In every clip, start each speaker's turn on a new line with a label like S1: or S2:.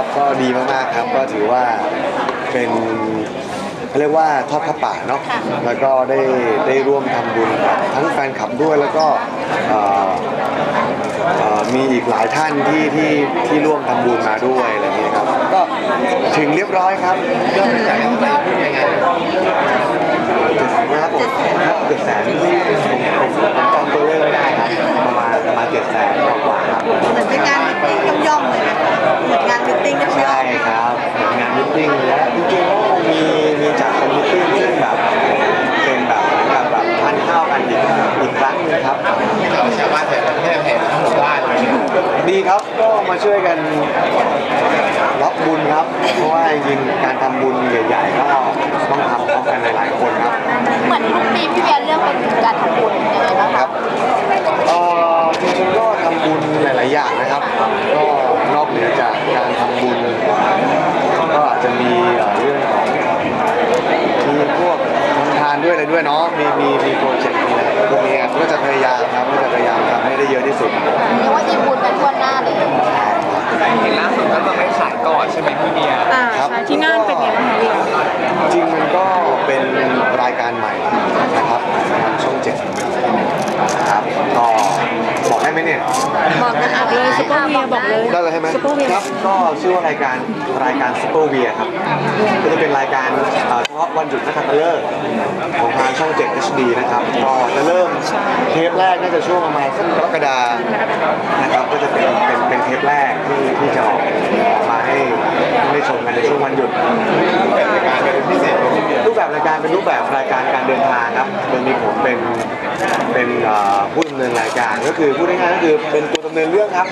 S1: ครับก็ดีมากๆครับก็ถือว่าเป็นเขาเรียกว่าทอดผ้าป่าเนาะแล้วก็ได้ได้ร่วมทำบุญกับทั้งแฟนคลับด้วยแล้วก็เอ่อเอ่อมีอีกหลายท่านที่ที่ที่ร่วมทำบุญมาด้วยอะไรอย่างเงี้ยครับก็ถึงเรียบร้อยครับยอดจ่ายเท่าไหร่ยังไงนะครับผมครับเจ็ดแสนผมผมจำตัวเลขไม่ได้ครับประมาณประมาณเจ็ดแสนกว่าๆครับ
S2: เหมือนเป็นงานมิตติ้ง
S1: ช่ว
S3: ย
S1: กันรับบุญครับ เพราะว่าจริงๆการทำบุญใหญ่ๆก็ต้องทำพร้อมกันหลายๆคนครับ
S4: เหมือนทุกปีพี่เวียเลือกเป็นการทำบุญยังไงบ้าง
S1: ค
S4: คะ
S1: รับเอ่อจริงๆก็ทำบุญหลายๆอย่างนะครับ ก็นอกเหนือจากการทำบุญ ก็อาจจะมีเอ่อเรื่องของมีพวกทำทานด้วยอะไรด้วยเนาะมีมีมีโปรเจกต์มีอะไรพวกนี้ครับก็จะพยายามครับก็จะพยายามทำให้ได้เยอะที่สุด
S3: ช่ไหมพี่เบียร์
S2: ๆอ่า
S1: ครับ
S2: ใช่ที่น่านเป็นไงบ้างคะพี่
S1: จริงมันก็เป็นรายการใหม่นะครับทางช่องเจ็ดนะครับก็บอกได้ไหมเนี่ย
S2: บอกกันอะเลยซุปเปอร์เวียบอกเลย
S1: ได้เลยใช่ไหม
S2: ซุปเปอร์เวีย
S1: ครับก็ชื่อว่ารายการรายการซูเปอร์เวียครับก็จะเป็นรายการเอ่อเฉพาะวันหยุดนักขัตฤกษ์ของทางช่อง 7 HD นะครับก็จะเริ่มเทปแรกน่าจะช่วงประมาณสักกรกฎานะครับก็จะเป็นเป็นเป็นเทปแรกที่ที่จะออก ได้ชมกันในช่วงวันหยุด
S3: เป็นรายการเป็นพิเศษเลยพี่เบียร์
S1: รูปแบบรายการเป็นรูปแบบรายการการเดินทางครับโดยมีผมเป็นเป็นเอ่อผู้ดำเนินรายการก็คือพูดง่ายๆก็คือเป็นตัวดำเนินเรื่องครับ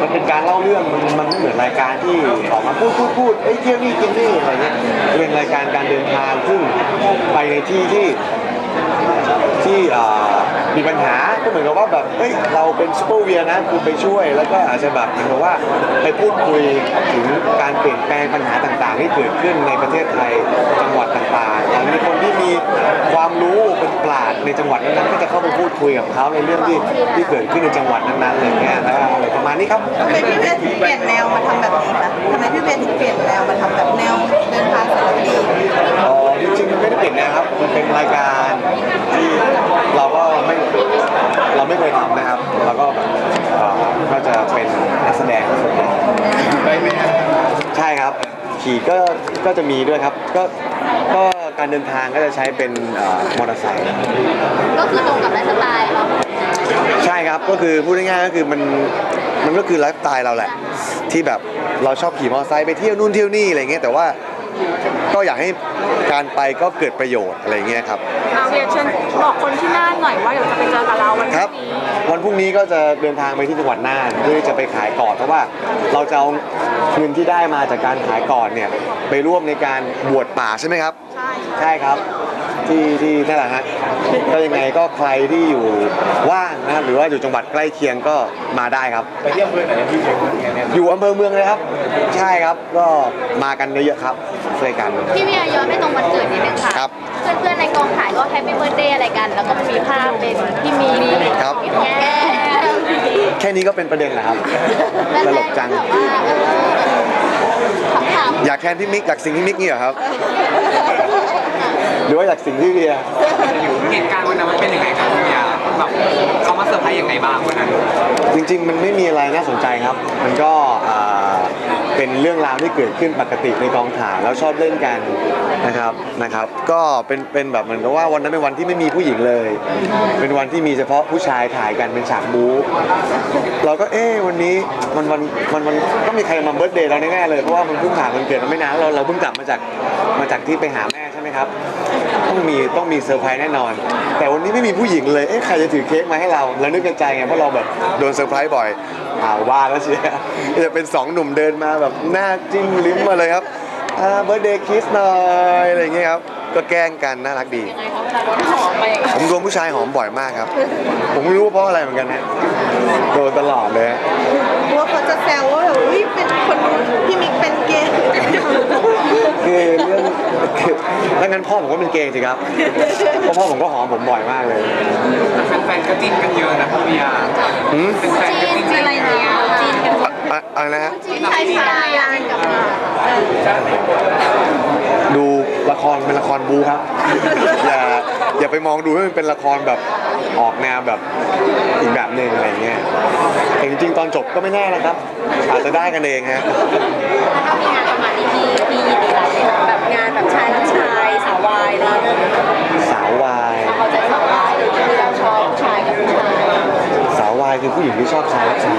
S1: มันเป็นการเล่าเรื่องมันมันไม่เหมือนรายการที่ออกมาพูดพูดพูดเอ้ยเที่ยวนี่กินนี่อะไรเงี้ยเป็นรายการการเดินทางซึ่งไปในที่ที่ที่เอ่อ มีปัญหาก็เหมือนกับว่าแบบเฮ้ยเราเป็นซูเปอร์เวียนะคุณไปช่วย แล้วก็อาจจะแบบเหมือนกับว่าไปพูดคุยถึงการเปลี่ยนแปลงปัญหาต่างๆ ที่เกิดขึ้นในประเทศไทยจังหวัดต่างๆอย่างมีคนที่มีความรู้เป็นปราชญ์ในจังหวัดนั้นๆก็จะเข้าไปพูดคุยกับเขาในเรื่องที่ที่เกิดขึ้นในจังหวัดนั้นๆอะไรเงี้ยแล้วก็อะไรประมาณนี้ครับ
S2: ทำไมพี่เวียถึงเปลี่ยนแนวมาทำแบบนี้
S1: ขี่ก็ก็จะมีด้วยครับ ก็ก็การเดินทางก็จะใช้เป็นเอ่อมอเตอร์ไซค์
S4: ก็คือตรงกับไลฟ์สไตล์เรา
S1: ใช่ครับก็คือพูดง่ายๆก็คือมันมันก็คือไลฟ์สไตล์เราแหละ ที่แบบเราชอบขี่มอเตอร์ไซค์ไปเที่ยวนู่นเที่ยวนี่อะไรเงี้ยแต่ว่า ก็อยากให้การไปก็เกิดประโยชน์อะไรเงี้ยครับ
S2: อาเวียเชิญบอกคนที่น่านหน่อยว่าเดี๋ยวจะไปเจอกับเราวัน
S1: ครับวันพรุ่งนี้ก็จะเดินทางไปที่จังหวัดน่านเพื่อที่จะไปขายก่อนเพราะว่าเราจะเอาเงินที่ได้มาจากการขายก่อนเนี่ยไปร่วมในการบวชป่าใช่ไหมครับ
S2: ใช่
S1: ใช่ครับ ที่ที่นั่นแหละฮะก็ยังไงก็ใครที่อยู่ว่างนะครับหรือว่าอยู่จังหวัดใกล้เคียงก็มาได้ครับ
S3: ไปเที่ยวเพื่อนไหนพี่เบียร์เป็นไงเนี่ย
S1: อยู่อำเภอเมืองเลยครับ ใช่ครับก็มากันเยอะๆครับช่วยกัน
S4: พี่เวียย้อนไปตรงวันเกิดนิดนึงค่ะ
S1: ครับ
S4: เพื่อนๆในกองถ่ายก็แฮปปี้เบิร์ดเดย์อะไรกัน แล้วก็มีภาพเป็นพี่มี
S1: ครับ
S4: พี่แก้ม
S1: แค่นี้ก็เป็นประเด็นแหละครับตลกจัง
S4: แบบว่าเออขำๆ
S1: อยากแทนพี่มิกอยากสิงพี่มิกนี่เหรอครับ หรือว่าอยากสิงพี่เบียร์
S3: เหตุการณ์วันนั้นมันเป็นยังไงครับพี่เบียร์แบบเขามาเซอร์ไพรส์ยังไงบ้างวันนั้น
S1: จริง ๆ มันไม่มีอะไรน่าสนใจครับ มันก็อ่าเป็นเรื่องราวที่เกิดขึ้นปกติในกองถ่ายแล้วชอบเล่นกัน นะครับนะครับ ก็เป็นเป็นแบบเหมือนกับว่าวันนั้นเป็นวันที่ไม่มีผู้หญิงเลย เป็นวันที่มีเฉพาะผู้ชายถ่ายกันเป็นฉากบู๊เราก็เอ๊ะวันนี้มันวันมันมันต้องมีใครมาเบิร์ตเดย์เราแน่ๆเลยเพราะว่ามันเพิ่งผ่านวันเกิดมาไม่นานเราเราเพิ่งกลับมาจากมาจากที่ไปหาแม่ใช่ไหมครับต้องมีต้องมีเซอร์ไพรส์แน่นอน แต่วันนี้ไม่มีผู้หญิงเลยเอ๊ะใครจะถือเค้กมาให้เราเรานึกในใจไงเพราะเราแบบโดนเซอร์ไพรส์บ่อยอ้าวว่าแล้วเชียจะเป็นสองหนุ่มเดินมาแบบหน้าจิ้มลิ้มมาเลยครับ เบอร์เดย์คิสหน่อยอะไรอย่างเงี้ยครับ ก็แกล้งกันน่ารักดีผมโดนผู้ชายหอมบ่อยมากครับ ผมไม่รู้ว่าเพราะอะไรเหมือนกันนะโดนตลอดเลยฮะ
S2: กลัวเขาจะแซวว่าแบบอุ้ยเป็นคนนู้นพี่มิกเป็นเกย์
S1: คือเรื่องคือแล้วงั้นพ่อผมก็เป็นเกย์สิครับเพราะพ่อผมก็หอมผมบ่อยมากเลย
S3: แต่แฟนๆก็จิ้นกันเยอะนะพี่เบียร์
S1: หืม
S3: แฟนๆก็จิ้นกัน
S4: อะไรเนี่ยจีนกัน
S1: อะไรอะอะไรนะฮะ
S4: ใช่ใช่กับมา
S1: ดูละครเป็นละครบูครับ อย่าอย่าไปมองดูให้มันเป็นละครแบบออกแนวแบบอีกแบบหนึ่งอะไรเงี้ยแต่จริงๆตอนจบก็ไม่แน่นะครับ อาจจะได้กันเองฮะ
S4: ถ้ามีงานประมาณนี้พี่พี่ยินดีรับเลยค่ะแบบงานแบบชายรักชายสาววายอะไรอย่างเงี้ย
S1: สาววาย
S4: เขาใจสาววายเลยที่เราชอบผู้ชายกับผู้ชาย
S1: สาววาย คือผู้หญิงที่ชอบชายรักชาย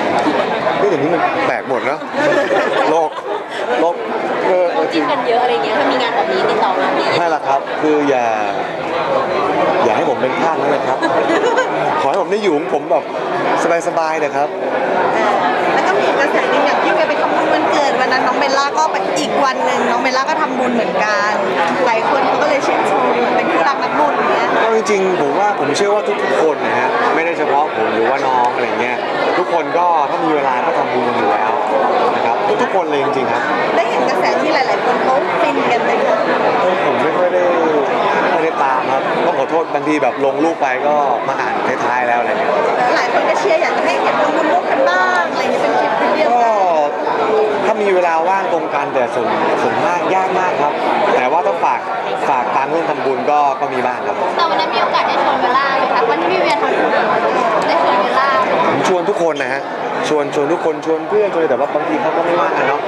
S1: เฮ้ยเดี๋ยวนี้มันแปลกหมดเนาะโลกโลกเออเออจริ
S4: จิ้
S1: ง
S4: นกันเยอะอะไรเงี้ยถ้ามีงานแบบนี้ติดต่อมาพี่
S1: ไม่ละครับ คืออย่า อย่าให้ผมเป็นทาสนั่นเลยครับ ขอให้ผมได้อยู่ของผมแบบสบายๆนะครับ
S2: เออ แล้วก็มีกระแสหนึงอย่างที่เวียไปทำบุญวันเกิดวันนั้นน้องเบลล่าก็ไปอีกวันหนึ่งน้องเบลล่าก็ทำบุญเหมือนกัน หลายคนเขาก็เลยชื่นชมเป็นคู่รักนักบุญอย่างเงี้ย
S1: ก็จริงๆผมว่าผมเชื่อว่าทุกๆคนนะฮะไม่ได้เฉพาะผมหรือว่าน้องอะไรเงี้ยทุกคนก็ถ้ามีเวลาก็ทำบุญอยู่แล้วนะครับทุกๆคนเลยจริงๆครับ
S2: ได้เห็นกระแสที่หลาย ๆ คนเขาฟินกันเลยค่ะ
S1: ผมไม่ค่อยได้ ไม่ได้ตามครับต้องขอโทษบางทีแบบลงรูปไปก็มาอ่านท้ายๆแล้วอะไรเงี้ย
S2: แล้วหลายคนก็เชียร์อยากจะให้เห็นทำบุญร่วมกันบ้างอะไรอย่างเงี้ยเป็นคลิปเป็นเดียว
S1: ก็
S2: กัน
S1: ถ้ามีเวลาว่างตรงกันแต่ส่วนส่วนมากยากมากครับ แต่ว่าถ้าฝากฝากตังค์ร่วมทำบุญก็ก็มีบ้างครับ
S4: แต่วันนั้นมีโอกาสได้ชวนเวลาไหมคะวันที่พี่เวียทำบุญได้ชวนเวลา
S1: ผมชวนทุกคนนะฮะชวนชวนทุกคนชวนเพื่อนชวนแต่ว่าบางทีเขาก็ไม่ว่างกันเนาะ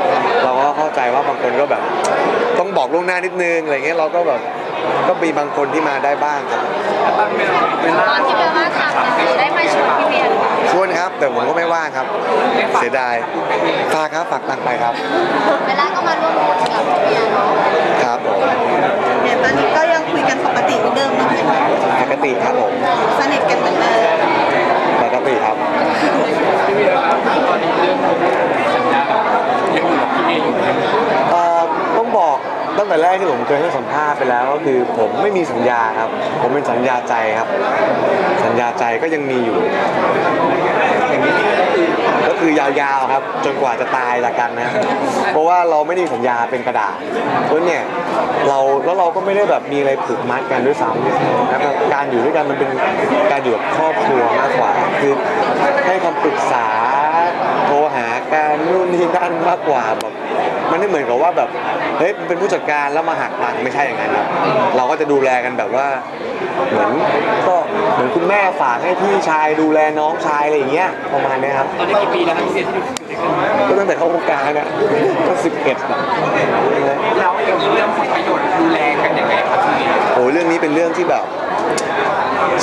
S1: เราก็เข้าใจว่าบางคนก็แบบ ต้องบอกล่วงหน้านิดนึงอะไรเงี้ยเราก็แบบ ก็มีบางคนที่มาได้บ้างครับ
S3: ตอนเป็นเป็น
S4: ตอนที่เวลาทำนะคะได้มาชวนพี่เวีย
S1: ชวนครับ แต่ผมก็ไม่ว่างครับ เสียดายฝากครับฝากตังค์ไปครับ
S4: เวลาก็มาร่วมบุญกับพี่เวียเนาะ
S1: ครับผม
S2: เนี่ยตอนนี้ก็ยังคุยกันปกติเหมือนเดิมนะคะ
S1: ปกติครับผม
S2: สนิทกันเหมือนเดิม
S1: ปกติครับ
S3: ยังอยู่กับพี่เออยู่ไหม
S1: เอ่อต้องบอก ตั้งแต่แรกที่ผมเคยให้สัมภาษณ์ไปแล้วก็คือผมไม่มีสัญญาครับ ผมเป็นสัญญาใจครับ สัญญาใจก็ยังมีอยู่ ก็คือยาวๆครับ จนกว่าจะตายจากกันนะ เพราะว่าเราไม่ได้มีสัญญาเป็นกระดาษเพราะเนี่ยเราแล้วเราก็ไม่ได้แบบมีอะไรผูกมัดกันด้วยซ้ำนะครับการอยู่ด้วยกันมันเป็นการอยู่กับครอบครัวมากกว่า คือให้คำปรึกษา นู่นนี่นั่นมากกว่าแบบมันไม่เหมือนกับว่าแบบเฮ้ยมันเป็นผู้จัดการแล้วมาหักตังค์ไม่ใช่อย่างนั้นครับเราก็จะดูแลกันแบบว่าเหมือนก็เหมือนคุณแม่ฝากให้พี่ชายดูแลน้องชายอะไรอย่างเงี้ยประมาณเนี้ยครับ
S3: ตอนนี้กี่ปีแล้วครับพี่เอที่อยู่ด้วยกัน
S1: ก็ตั้งแต่เข้าวงการนะก็สิบเอ็ดแบบ
S3: แล้วอย่างนี้เรื่องผลประโยชน์ดูแลกันยังไงครับพี่เอ
S1: โอ้ยเรื่องนี้เป็นเรื่องที่แบบ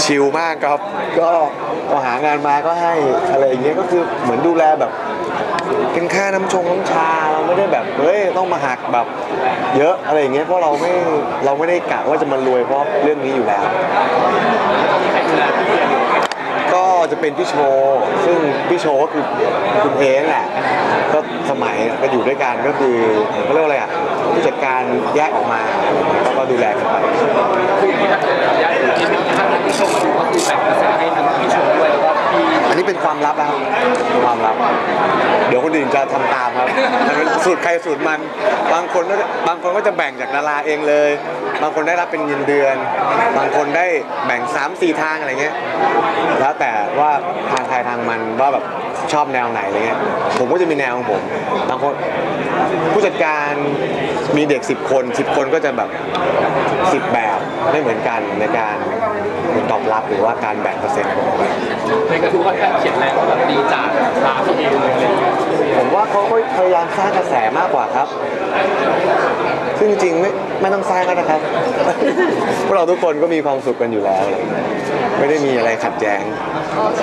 S1: ชิลมากครับ ก็พอหางานมาก็ให้อะไรอย่างเงี้ยก็คือเหมือนดูแลแบบ เป็นค่าน้ำชงน้ำชาเราไม่ได้แบบเฮ้ยต้องมาหักแบบ เยอะอะไรอย่างเงี้ยเพราะเราไม่เราไม่ได้กะว่าจะมารวยเพราะเรื่องนี้อยู่แล้ว ก็จะเป็นพี่โชว์ซึ่งพี่โชว์ก็คือคุณเองแหละก็สมัยก็อยู่ด้วยกันก็คือเขาเรียกว่าอะไรอะผู้จัดการแยกออกมาแล้วก็ดูแลกันไป
S3: คือถ้าเกิดย้ายที่ชมมาดูก็คือแบ่งเปอร์เซ็นต์ให้ทั้งพี่ชมด้วย
S1: อันนี้เป็นความลับนะครับความลับ เดี๋ยวคนอื่นจะทำตามครับมันเป็นสูตรใครสูตรมัน บางคนก็บางคนก็จะแบ่งจากดาราเองเลย บางคนได้รับเป็นเงินเดือน บางคนได้แบ่ง3ามสี่ทางอะไรเงี้ย แล้วแต่ว่าทางใครทางมันว่าแบบชอบแนวไหนอะไรเงี้ย ผมก็จะมีแนวของผม บางคนผู้จัดการมีเด็ก 10 คน 10 คนก็จะแบบ 10 แบบไม่เหมือนกันในการ ตอบรับหรือว่าการแบ่งเปอร์เซ็นต์
S3: ในกระทู้ก็เขียนแรงว่าแบบดีจากร้านพี่เอเลยอะไรอย่างเงี้ย
S1: ผมว่าเขาก็พยายามสร้างกระแสมากกว่าครับ ซึ่งจริงๆไม่ไม่ต้องสร้างก็ได้นะครับ พวกเราทุกคนก็มีความสุขกันอยู่แล้วอะไรอย่างเงี้ยไม่ได้มีอะไรขัดแย้ง
S4: โอเค